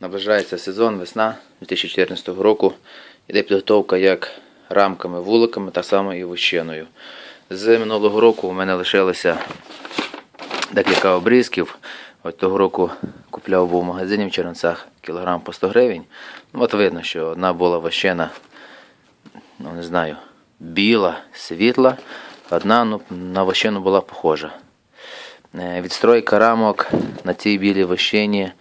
Наближається сезон, весна 2014 року. Іде підготовка як рамками, вуликами, так само і вощиною. З минулого року у мене лишилося декілька обрізків. От того року купляв був в магазині в Чернцях кілограм по 100 гривень. Ну, от видно, що одна була вощина, ну не знаю, біла, світла, одна ну, на вощину була похожа. Е, Відстройка рамок на цій білій вощині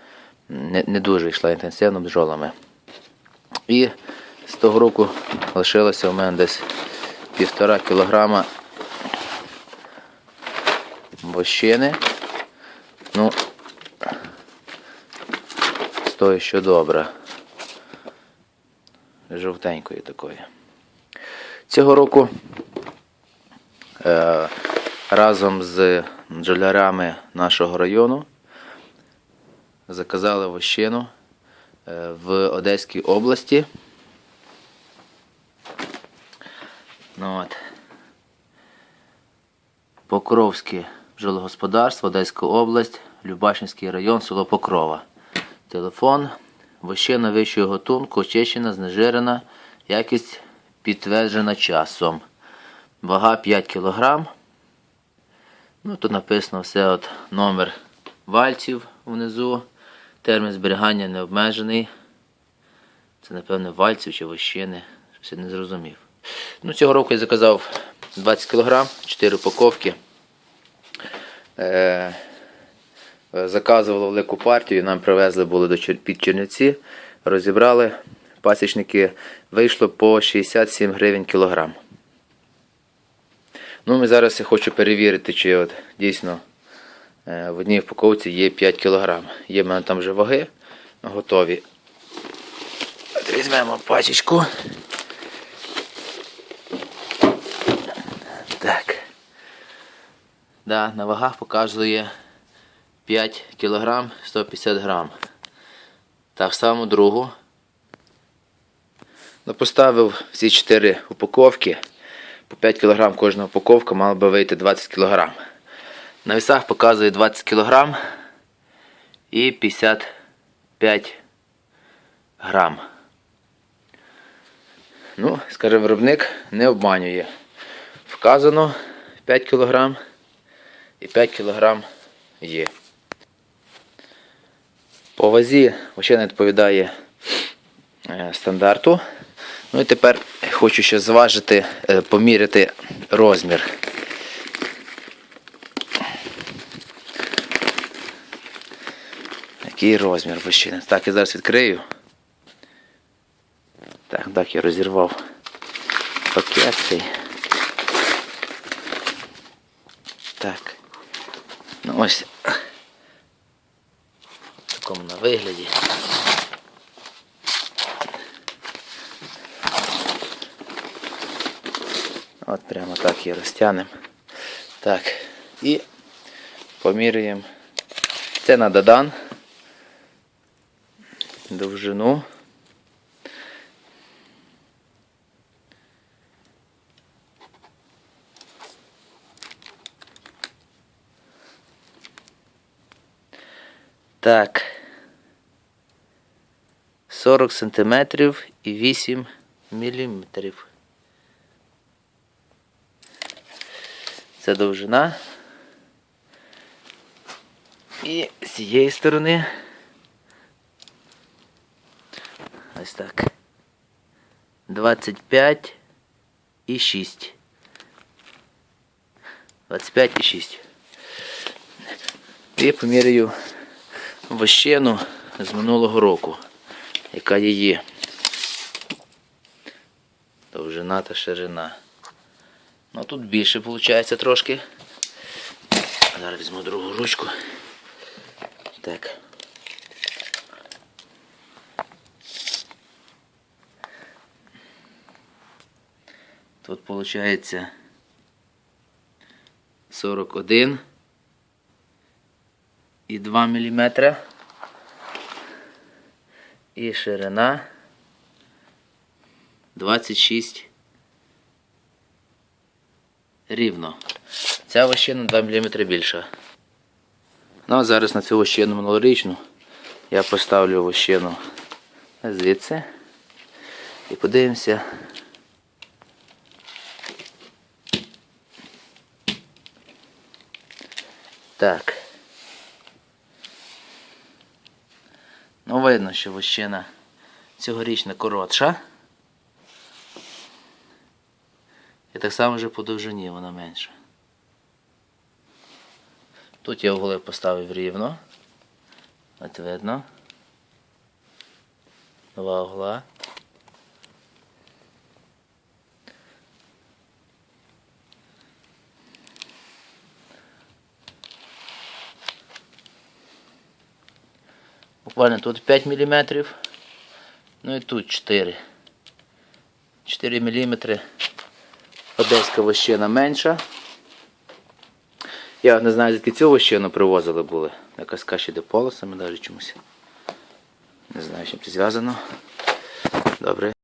не, не дуже йшла інтенсивно бджолами. І з того року лишилося у мене десь півтора кілограма вощини. Ну, з тої, що добре. Жовтенької такої. Цього року е, разом з бджолярами нашого району заказали вощину е, в Одеській області. Ну, от. Покровське бджологосподарство, Одеська область, Любашинський район, село Покрова. Телефон. Вощина вищого готунку, очищена, знежирена, якість підтверджена часом. Вага 5 кг. Ну, тут написано все от номер вальців внизу. Термін зберігання не обмежений. Це, напевно, вальців чи вощини. Я не зрозумів. Ну, цього року я заказав 20 кг, 4 упаковки. Е, заказували велику партію, нам привезли були до під Чернівці, розібрали. Пасічники вийшло по 67 гривень кілограм. Ну, ми зараз я хочу перевірити, чи от дійсно в одній упаковці є 5 кг. Є в мене там вже ваги готові. От Візьмемо пачечку. Так. Да, на вагах показує 5 кг 150 грам. Так само другу. Ну, Поставив всі 4 упаковки. По 5 кг кожна упаковка мала би вийти 20 кг. На весах показує 20 кг і 55 грам. Ну, скаже виробник, не обманює. Вказано 5 кг і 5 кг є. По вазі ще не відповідає е, стандарту. Ну і тепер хочу ще зважити, е, поміряти розмір. Який розмір вощини? Так, я зараз відкрию. Так, так, я розірвав пакет цей. Так. Ну ось. В такому на вигляді. От прямо так її розтягнемо. Так. І поміряємо. Це на додан. Довжину. Так. 40 сантиметрів і 8 міліметрів. Це довжина. І з цієї сторони. Ось так. 25 і 6. 25 і 6. І поміряю вощину з минулого року, яка її довжина та ширина. Ну тут більше виходить трошки. Зараз візьму другу ручку. Так. Тут виходить 41 і 2 мм. І ширина 26 рівно. Ця вощина 2 мм більша. Ну а зараз на цю вощину минулорічну Я поставлю вощину звідси і подивимося. Так. Ну, видно, що вощина цьогорічна коротша. І так само вже по довжині вона менша. Тут я угли поставив рівно. От видно. Два угла. Буквально тут 5 мм. Ну і тут 4. 4 мм. Одеська вощина менша. Я не знаю, звідки цю вощину привозили були. Якась каші де полосами навіть чомусь. Не знаю, з чим це зв'язано. Добре.